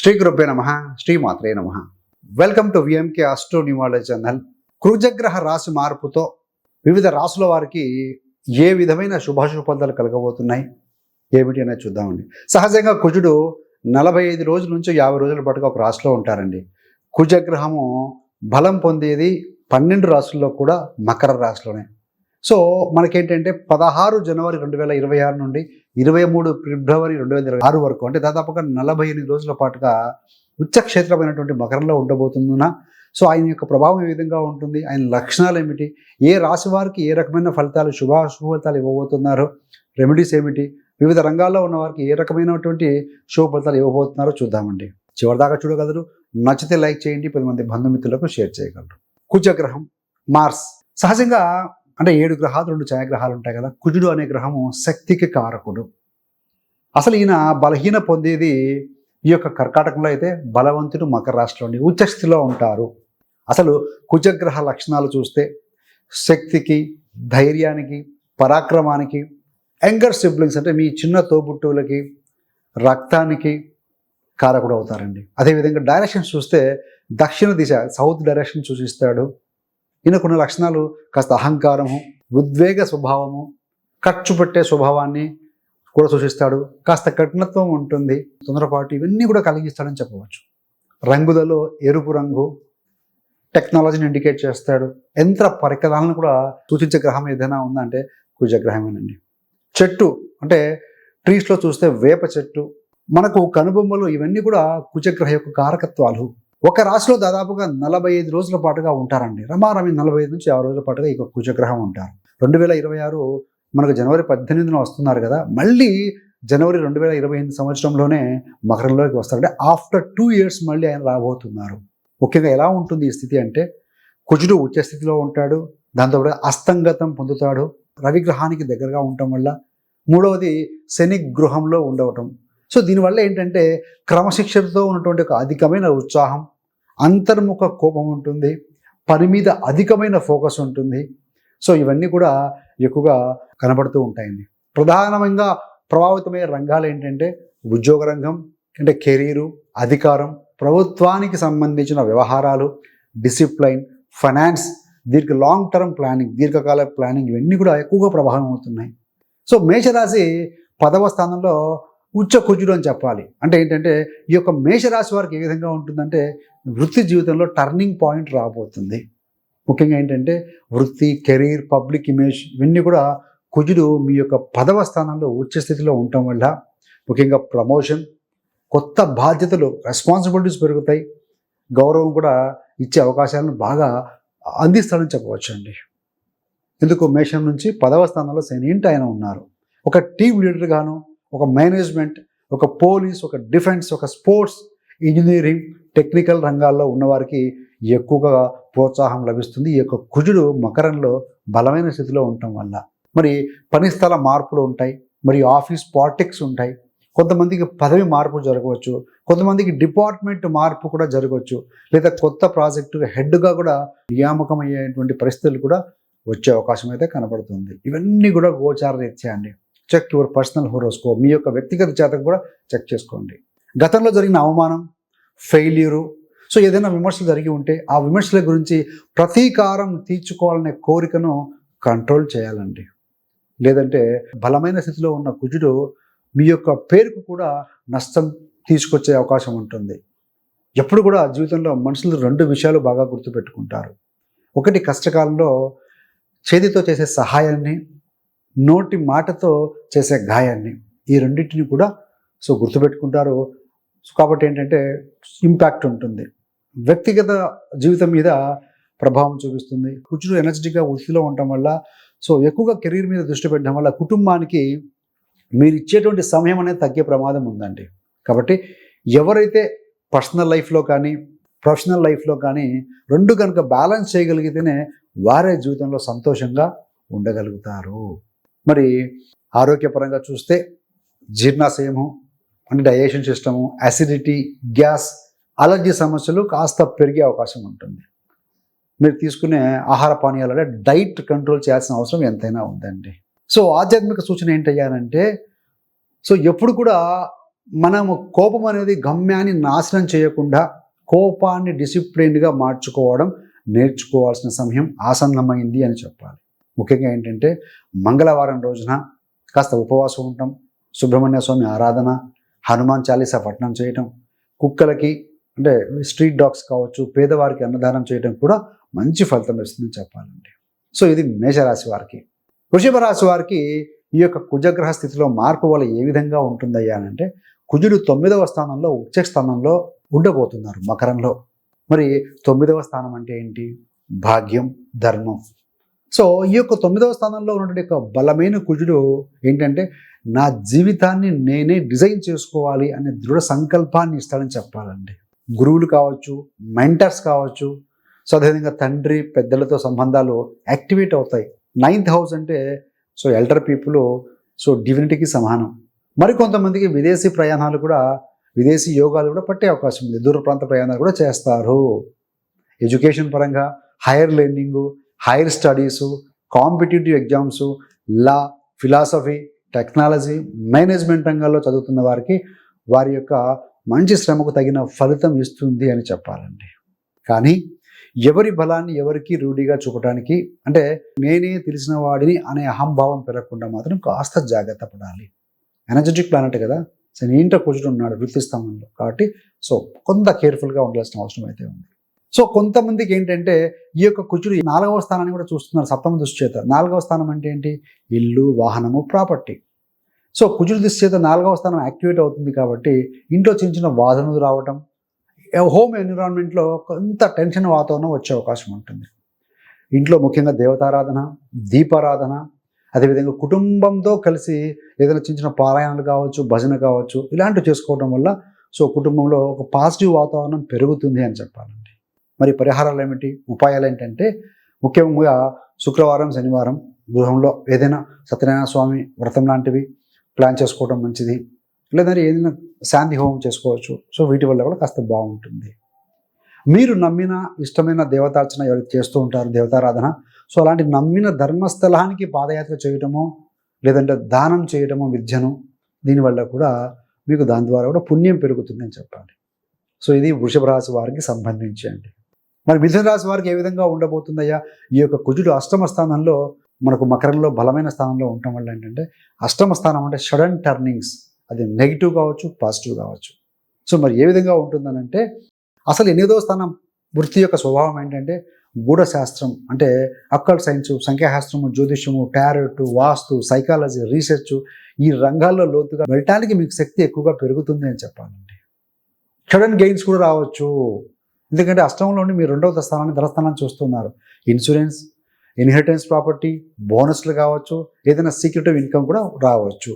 శ్రీ గురుభ్య నమ శ్రీ మాత్రే నమ. Welcome to VMK astro numerology channel కుజగ్రహ రాశి మార్పుతో వివిధ రాసుల వారికి ఏ విధమైన శుభాశుభాలు కలగబోతున్నాయి? ఏమిటి అనేది చూద్దామండి. సహజంగా కుజుడు నలభై ఐదు రోజుల నుంచి యాభై రోజుల పాటుగా ఒక రాశిలో ఉంటారండి. కుజగ్రహము బలం పొందేది పన్నెండు రాసుల్లో కూడా మకర రాశిలోనే. సో మనకేంటంటే పదహారు జనవరి రెండు వేల ఇరవై ఆరు నుండి ఇరవై మూడు ఫిబ్రవరి రెండు వేల ఇరవై ఆరు వరకు అంటే దాదాపుగా నలభై ఎనిమిది రోజుల పాటుగా ఉచ్చక్షేత్రమైనటువంటి మకరంలో ఉండబోతుందిన సో ఆయన యొక్క ప్రభావం ఏ విధంగా ఉంటుంది ఆయన లక్షణాలు ఏమిటి ఏ రాశి వారికి ఏ రకమైన ఫలితాలు శుభాశుభ ఫలితాలు ఇవ్వబోతున్నారో రెమెడీస్ ఏమిటి వివిధ రంగాల్లో ఉన్న వారికి ఏ రకమైనటువంటి శుభ ఫలితాలు ఇవ్వబోతున్నారో చూద్దామండి. చివరిదాకా చూడగలరు నచ్చితే లైక్ చేయండి పది మంది బంధుమిత్రులకు షేర్ చేయగలరు. కుజగ్రహం మార్స్. సహజంగా అంటే ఏడు గ్రహాలు రెండు ఛాయాగ్రహాలు ఉంటాయి కదా. కుజుడు అనే గ్రహము శక్తికి కారకుడు. అసలు ఈయన బలహీన పొందేది ఈ యొక్క కర్కాటకంలో అయితే బలవంతుడు మకర రాష్ట్రంలో ఉచ్చస్థితిలో ఉంటారు. అసలు కుజగ్రహ లక్షణాలు చూస్తే శక్తికి ధైర్యానికి పరాక్రమానికి యంగర్ సిబ్లింగ్స్ అంటే మీ చిన్న తోబుట్టువులకి రక్తానికి కారకుడు అవుతారండి. అదేవిధంగా డైరెక్షన్స్ చూస్తే దక్షిణ దిశ సౌత్ డైరెక్షన్ సూచిస్తాడు. ఈయనకున్న లక్షణాలు కాస్త అహంకారము ఉద్వేగ స్వభావము ఖర్చు పెట్టే స్వభావాన్ని కూడా సూచిస్తాడు. కాస్త కఠినత్వం ఉంటుంది తొందరపాటు ఇవన్నీ కూడా కలిగిస్తాడని చెప్పవచ్చు. రంగులలో ఎరుపు రంగు టెక్నాలజీని ఇండికేట్ చేస్తాడు. యంత్ర పరికరాలను కూడా సూచించే గ్రహం ఏదైనా ఉందంటే కుజగ్రహమేనండి. చెట్టు అంటే ట్రీస్లో చూస్తే వేప చెట్టు మనకు కనుబొమ్మలు ఇవన్నీ కూడా కుజగ్రహ యొక్క కారకత్వాలు. ఒక రాశిలో దాదాపుగా నలభై ఐదు రోజుల పాటుగా ఉంటారండి. రమారమి నలభై ఐదు నుంచి ఆరు రోజుల పాటుగా ఈ కుజగ్రహం ఉంటారు. రెండు వేల ఇరవై ఆరు మనకు జనవరి పద్దెనిమిదిన వస్తున్నారు కదా. మళ్ళీ జనవరి రెండు వేల ఇరవై ఎనిమిది సంవత్సరంలోనే మకరంలోకి వస్తారంటే ఆఫ్టర్ టూ ఇయర్స్ మళ్ళీ ఆయన రాబోతున్నారు. ముఖ్యంగా ఎలా ఉంటుంది ఈ స్థితి అంటే కుజుడు ఉచ్చ స్థితిలో ఉంటాడు. దాంతోపాటు అస్తంగతం పొందుతాడు. రవిగ్రహానికి దగ్గరగా ఉండటం వల్ల మూడవది శని గృహంలో ఉండవటం. సో దీనివల్ల ఏంటంటే క్రమశిక్షణతో ఉన్నటువంటి ఒక అధికమైన ఉత్సాహం అంతర్ముఖ కోపం ఉంటుంది పని మీద అధికమైన ఫోకస్ ఉంటుంది. సో ఇవన్నీ కూడా ఎక్కువగా కనబడుతూ ఉంటాయండి. ప్రధానంగా ప్రభావితమయ్యే రంగాలు ఏంటంటే ఉద్యోగ రంగం అంటే కెరీరు అధికారం ప్రభుత్వానికి సంబంధించిన వ్యవహారాలు డిసిప్లైన్ ఫైనాన్స్ దీర్ఘ లాంగ్ టర్మ్ ప్లానింగ్ దీర్ఘకాల ప్లానింగ్ ఇవన్నీ కూడా ఎక్కువగా ప్రభావం అవుతున్నాయి. సో మేషరాశి పదవ స్థానంలో ఉచ్చకుజుడు అని చెప్పాలి. అంటే ఏంటంటే ఈ యొక్క మేషరాశి వారికి ఏ విధంగా ఉంటుందంటే వృత్తి జీవితంలో టర్నింగ్ పాయింట్ రాబోతుంది. ముఖ్యంగా ఏంటంటే వృత్తి కెరీర్ పబ్లిక్ ఇమేజ్ ఇవన్నీ కూడా కుజుడు మీ యొక్క పదవ స్థానంలో ఉచ్చ స్థితిలో ఉండటం వల్ల ముఖ్యంగా ప్రమోషన్ కొత్త బాధ్యతలు రెస్పాన్సిబిలిటీస్ పెరుగుతాయి. గౌరవం కూడా ఇచ్చే అవకాశాలను బాగా అందిస్తాడని చెప్పవచ్చు అండి ఎందుకు? మేషం నుంచి పదవ స్థానంలో శనింటి ఆయన ఉన్నారు. ఒక టీం లీడర్ గాను ఒక మేనేజ్మెంట్ ఒక పోలీస్ ఒక డిఫెన్స్ ఒక స్పోర్ట్స్ ఇంజనీరింగ్ టెక్నికల్ రంగాల్లో ఉన్నవారికి ఎక్కువగా ప్రోత్సాహం లభిస్తుంది. ఈ యొక్క కుజుడు మకరంలో బలమైన స్థితిలో ఉండటం వల్ల. మరి పనిస్థల మార్పులు ఉంటాయి. మరి ఆఫీస్ పాలిటిక్స్ ఉంటాయి. కొంతమందికి పదవి మార్పు జరగవచ్చు. కొంతమందికి డిపార్ట్మెంట్ మార్పు కూడా జరగవచ్చు. లేదా కొత్త ప్రాజెక్టు హెడ్గా కూడా నియామకం అయ్యేటువంటి పరిస్థితులు కూడా వచ్చే అవకాశం అయితే కనబడుతుంది. ఇవన్నీ కూడా గోచార రీత్యా అండి. చెక్ యువర్ పర్సనల్ హోరోస్కో మీ యొక్క వ్యక్తిగత జాతకం కూడా చెక్ చేసుకోండి. గతంలో జరిగిన అవమానం ఫెయిల్యూరు సో ఏదైనా విమర్శలు జరిగి ఉంటే ఆ విమర్శల గురించి ప్రతీకారం తీర్చుకోవాలనే కోరికను కంట్రోల్ చేయాలండి. లేదంటే బలమైన స్థితిలో ఉన్న కుజుడు మీ యొక్క పేరుకు కూడా నష్టం తీసుకొచ్చే అవకాశం ఉంటుంది. ఎప్పుడు కూడా జీవితంలో మనుషులు రెండు విషయాలు బాగా గుర్తుపెట్టుకుంటారు. ఒకటి కష్టకాలంలో చేతితో చేసే సహాయాన్ని నోటి మాటతో చేసే గాయాన్ని. ఈ రెండింటిని కూడా సో గుర్తుపెట్టుకుంటారు. కాబట్టి ఏంటంటే ఇంపాక్ట్ ఉంటుంది. వ్యక్తిగత జీవితం మీద ప్రభావం చూపిస్తుంది. కుజుడు ఎనర్జెటిక్గా వృత్తిలో ఉండటం వల్ల సో ఎక్కువగా కెరీర్ మీద దృష్టి పెట్టడం వల్ల కుటుంబానికి మీరు ఇచ్చేటువంటి సమయం అనేది తగ్గే ప్రమాదం ఉందండి. కాబట్టి ఎవరైతే పర్సనల్ లైఫ్లో కానీ ప్రొఫెషనల్ లైఫ్లో కానీ రెండు కనుక బ్యాలెన్స్ చేయగలిగితేనే వారే జీవితంలో సంతోషంగా ఉండగలుగుతారు. మరి ఆరోగ్యపరంగా చూస్తే జీర్ణాశయము అంటే digestion system acidity gas allergy సమస్యలు కాస్త పెరిగే అవకాశం ఉంటుంది. మీరు తీసుకునే ఆహార పానీయాలలో డైట్ కంట్రోల్ చేయాల్సిన అవసరం ఎంతైనా ఉందండి. సో ఆధ్యాత్మిక సూచన ఏంటయ్యానంటే సో ఎప్పుడు కూడా మనము కోపం అనేది గమ్యాన్ని నాశనం చేయకుండా కోపాన్ని డిసిప్లిన్డ్గా మార్చుకోవడం నేర్చుకోవాల్సిన సమయం ఆసన్నమైంది అని చెప్పాలి. ముఖ్యంగా ఏంటంటే మంగళవారం రోజున కాస్త ఉపవాసం ఉండటం సుబ్రహ్మణ్య స్వామి ఆరాధన హనుమాన్ చాలీసా పఠనం చేయటం కుక్కలకి అంటే స్ట్రీట్ డాగ్స్ కావచ్చు పేదవారికి అన్నదానం చేయడం కూడా మంచి ఫలితం ఇస్తుందని చెప్పాలండి. సో ఇది మేషరాశి వారికి. వృషభ రాశి వారికి ఈ యొక్క కుజగ్రహ స్థితిలో మార్పు వల్ల ఏ విధంగా ఉంటుందయ్యా అని అంటే కుజుడు తొమ్మిదవ స్థానంలో ఉచ్చ స్థానంలో ఉండబోతున్నారు మకరంలో. మరి తొమ్మిదవ స్థానం అంటే ఏంటి? భాగ్యం ధర్మం. సో ఈ యొక్క తొమ్మిదవ స్థానంలో ఉన్నటువంటి యొక్క బలమైన కుజుడు ఏంటంటే నా జీవితాన్ని నేనే డిజైన్ చేసుకోవాలి అనే దృఢ సంకల్పాన్ని ఇస్తాడని చెప్పాలండి. గురువులు కావచ్చు మెంటర్స్ కావచ్చు సో అదేవిధంగా తండ్రి పెద్దలతో సంబంధాలు యాక్టివేట్ అవుతాయి. నైన్త్ హౌస్ అంటే సో ఎల్డర్ పీపుల్ సో డివినిటీకి సమానం. మరి కొంతమందికి విదేశీ ప్రయాణాలు కూడా విదేశీ యోగాలు కూడా పట్టే అవకాశం ఉంది. దూర ప్రాంత ప్రయాణాలు కూడా చేస్తారు. ఎడ్యుకేషన్ పరంగా higher learning higher studies competitive exams law philosophy technology management రంగాల్లో చదువుతున్న వారికి వారి యొక్క మంచి శ్రమకు తగిన ఫలితం ఇస్తుంది అని చెప్పాలండి. కానీ ఎవరి బలాన్ని ఎవరికి రూఢిగా చూపడానికి అంటే నేనే తెలిసిన వాడిని అనే అహంభావం పెరగకుండా మాత్రం కాస్త జాగ్రత్త పడాలి. ఎనర్జెటిక్ ప్లానెట్ కదా సో ఇంట కూర్చుని ఉన్నాడు వృత్తి స్థానంలో కాబట్టి సో కొంత కేర్ఫుల్గా ఉండాల్సిన అవసరం అయితే ఉంది. సో కొంతమందికి ఏంటంటే ఈ యొక్క కుజుడు నాలుగవ స్థానాన్ని కూడా చూస్తున్నారు సప్తమ దృష్టి చేత. నాలుగవ స్థానం అంటే ఏంటి? ఇల్లు వాహనము ప్రాపర్టీ. సో కుజుడు దృష్టి చేత నాలుగవ స్థానం యాక్టివేట్ అవుతుంది కాబట్టి ఇంట్లో చిన్న చిన్న వాదనలు రావటం హోమ్ ఎన్విరాన్మెంట్లో కొంత టెన్షన్ వాతావరణం వచ్చే అవకాశం ఉంటుంది. ఇంట్లో ముఖ్యంగా దేవతారాధన దీపారాధన అదేవిధంగా కుటుంబంతో కలిసి ఏదైనా చిన్న చిన్న పారాయణలు కావచ్చు భజన కావచ్చు ఇలాంటివి చేసుకోవడం వల్ల సో కుటుంబంలో ఒక పాజిటివ్ వాతావరణం పెరుగుతుంది అని చెప్పాలి. మరి పరిహారాలు ఏమిటి? ఉపాయాలు ఏంటంటే ముఖ్యంగా శుక్రవారం శనివారం గృహంలో ఏదైనా సత్యనారాయణ స్వామి వ్రతం లాంటివి ప్లాన్ చేసుకోవడం మంచిది. లేదంటే ఏదైనా శాంతి హోమం చేసుకోవచ్చు. సో వీటి వల్ల కూడా కాస్త బాగుంటుంది. మీరు నమ్మిన ఇష్టమైన దేవతార్చన ఎవరికి చేస్తూ ఉంటారు దేవతారాధన సో అలాంటి నమ్మిన ధర్మస్థలానికి పాదయాత్ర చేయటమో లేదంటే దానం చేయటమో విద్యను దీనివల్ల కూడా మీకు దాని ద్వారా కూడా పుణ్యం పెరుగుతుందని చెప్పాలి. సో ఇది వృషభ రాశి వారికి సంబంధించి అండి. మరి మిథున రాశి వారికి ఏ విధంగా ఉండబోతుందయ్యా? ఈ యొక్క కుజుడు అష్టమ స్థానంలో మనకు మకరంలో బలమైన స్థానంలో ఉండటం వల్ల ఏంటంటే అష్టమ స్థానం అంటే సడన్ టర్నింగ్స్. అది నెగిటివ్ కావచ్చు పాజిటివ్ కావచ్చు. సో మరి ఏ విధంగా ఉంటుందనంటే అసలు ఎనిమిదో స్థానం వృత్తి యొక్క స్వభావం ఏంటంటే గూఢశాస్త్రం. అంటే అక్కల్ సైన్స్ సంఖ్యాశాస్త్రము జ్యోతిష్యము టారెట్ వాస్తు సైకాలజీ రీసెర్చ్ ఈ రంగాల్లో లోతుగా వెళ్ళటానికి మీకు శక్తి ఎక్కువగా పెరుగుతుంది అని చెప్పాలండి. సడన్ గెయిన్స్ కూడా రావచ్చు. ఎందుకంటే అష్టంలో ఉండి మీరు రెండవ స్థానాన్ని ధనస్థానాన్ని చూస్తున్నారు. ఇన్సూరెన్స్ ఇన్హెరిటెన్స్ ప్రాపర్టీ బోనస్లు కావచ్చు ఏదైనా సీక్రెటివ్ ఇన్కమ్ కూడా రావచ్చు.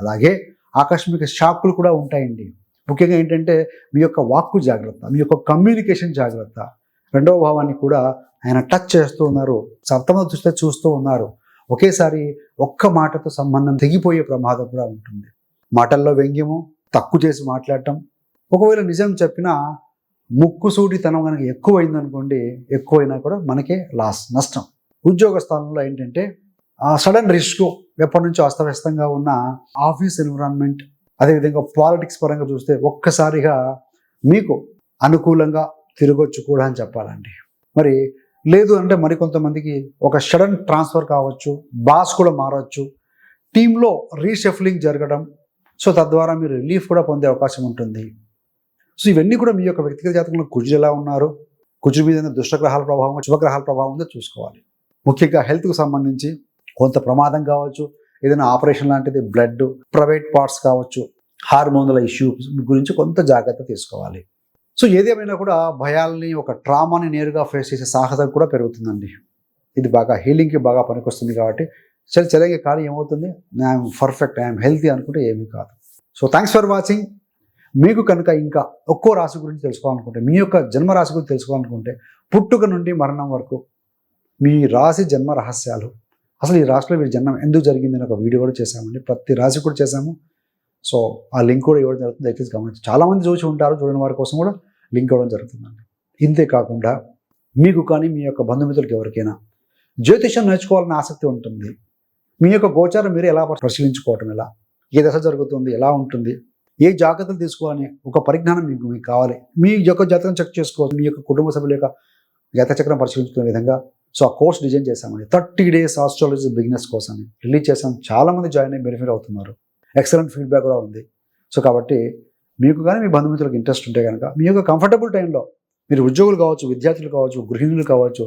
అలాగే ఆకస్మిక షాకులు కూడా ఉంటాయండి. ముఖ్యంగా ఏంటంటే మీ యొక్క వాక్కు జాగ్రత్త మీ యొక్క కమ్యూనికేషన్ జాగ్రత్త. రెండవ భావాన్ని కూడా ఆయన టచ్ చేస్తూ ఉన్నారు సప్తమ దృష్టి చూస్తూ ఉన్నారు. ఒకేసారి ఒక్క మాటతో సంబంధం తెగిపోయే ప్రమాదం కూడా ఉంటుంది. మాటల్లో వ్యంగ్యము తక్కువ చేసి మాట్లాడటం. ఒకవేళ నిజం చెప్పినా ముక్కుసూటితనం కనుక ఎక్కువైంది అనుకోండి ఎక్కువైనా కూడా మనకే లాస్ నష్టం. ఉద్యోగ స్థానంలో ఏంటంటే ఆ సడన్ రిస్క్ ఎప్పటి నుంచో అస్తవ్యస్తంగా ఉన్న ఆఫీస్ ఎన్విరాన్మెంట్ అదేవిధంగా పాలిటిక్స్ పరంగా చూస్తే ఒక్కసారిగా మీకు అనుకూలంగా తిరగొచ్చు కూడా అని చెప్పాలండి. మరి లేదు అంటే మరికొంతమందికి ఒక సడన్ ట్రాన్స్ఫర్ కావచ్చు బాస్ కూడా మారవచ్చు టీంలో రీషఫ్లింగ్ జరగడం సో తద్వారా మీరు రిలీఫ్ కూడా పొందే అవకాశం ఉంటుంది. సో ఇవన్నీ కూడా మీ యొక్క వ్యక్తిగత జాతకంలో కుజులు ఎలా ఉన్నారు? కుజు మీద దుష్టగ్రహాల ప్రభావం శుభగ్రహాల ప్రభావం ఉందో చూసుకోవాలి. ముఖ్యంగా హెల్త్కు సంబంధించి కొంత ప్రమాదం కావచ్చు ఏదైనా ఆపరేషన్ లాంటిది బ్లడ్ ప్రైవేట్ పార్ట్స్ కావచ్చు హార్మోన్ల ఇష్యూస్ గురించి కొంత జాగ్రత్త తీసుకోవాలి. సో ఏదేమైనా కూడా భయాల్ని ఒక ట్రామాని నేరుగా ఫేస్ చేసే సాహసం కూడా పెరుగుతుందండి. ఇది బాగా హీలింగ్కి బాగా పనికొస్తుంది కాబట్టి సరే చలిగే కానీ ఏమవుతుంది? ఐఎమ్ పర్ఫెక్ట్ ఐఎమ్ హెల్తీ అనుకుంటే ఏమీ కాదు. సో థ్యాంక్స్ ఫర్ వాచింగ్ మీకు కనుక ఇంకా ఒక్కో రాశి గురించి తెలుసుకోవాలనుకుంటే మీ యొక్క జన్మ రాశి గురించి తెలుసుకోవాలనుకుంటే పుట్టుక నుండి మరణం వరకు మీ రాశి జన్మ రహస్యాలు అసలు ఈ రాశిలో మీరు జన్మం ఎందుకు జరిగిందని ఒక వీడియో కూడా చేశామండి. ప్రతి రాశి కూడా చేశాము. సో ఆ లింక్ కూడా ఇవ్వడం జరుగుతుంది. దయచేసి గమనించి చాలామంది చూసి ఉంటారు చూడని వారి కోసం కూడా లింక్ ఇవ్వడం జరుగుతుందండి. ఇంతే కాకుండా మీకు కానీ మీ యొక్క బంధుమిత్రులకు ఎవరికైనా జ్యోతిషం నేర్చుకోవాలని ఆసక్తి ఉంటుంది. మీ యొక్క గోచారం మీరు ఎలా పరిశీలించుకోవటం ఎలా? ఏ దశ జరుగుతుంది? ఎలా ఉంటుంది? ఏ జాగ్రత్తలు తీసుకోవాలని ఒక పరిజ్ఞానం మీకు మీకు కావాలి. మీ యొక్క జాతకం చెక్ చేసుకోవచ్చు మీ యొక్క కుటుంబ సభ్యుల యొక్క జాతక చక్రం పరిశీలించుకునే విధంగా సో ఆ కోర్స్ డిజైన్ చేశామండి. థర్టీ డేస్ ఆస్ట్రాలజీ బిజినెస్ కోసం రిలీజ్ చేసాం చాలామంది జాయిన్ అయ్యి బెనిఫిట్ అవుతున్నారు. ఎక్సలెంట్ ఫీడ్బ్యాక్ కూడా ఉంది. సో కాబట్టి మీకు కానీ మీ బంధుమిత్రులకు ఇంట్రెస్ట్ ఉంటే కనుక మీ యొక్క కంఫర్టబుల్ టైంలో మీరు ఉద్యోగులు కావచ్చు విద్యార్థులు కావచ్చు గృహిణులు కావచ్చు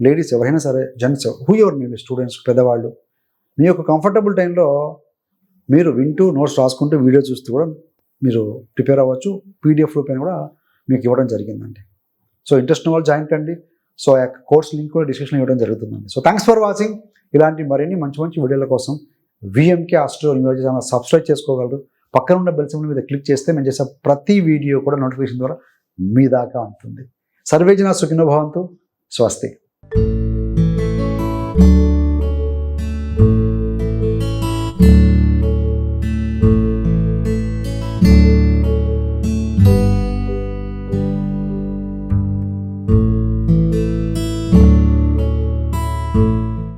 లేడీస్ ఎవరైనా సరే జెంట్స్ హూ ఎవర్ మీ స్టూడెంట్స్ పెద్దవాళ్ళు మీ యొక్క కంఫర్టబుల్ టైంలో మీరు వింటూ నోట్స్ రాసుకుంటూ వీడియో చూస్తూ కూడా మీరు ప్రిపేర్ అవ్వచ్చు. పీడిఎఫ్ రూపాయలు కూడా మీకు ఇవ్వడం జరిగిందండి. సో ఇంట్రెస్ట్ ఉన్న వాళ్ళు జాయిన్ కండి. సో ఆ కోర్స్ లింక్ కూడా డిస్క్రిప్షన్ ఇవ్వడం జరుగుతుందండి. సో థ్యాంక్స్ ఫర్ వాచింగ్ ఇలాంటి మరిన్ని మంచి మంచి వీడియోల కోసం VMK astro university channel subscribe చేసుకోగలరు. పక్కన ఉన్న బెల్ సింబల్ మీద క్లిక్ చేస్తే మేము చేసే ప్రతి వీడియో కూడా నోటిఫికేషన్ ద్వారా మీ దాకా ఉంటుంది సర్వేజన సుఖినోభవంతు స్వస్తి.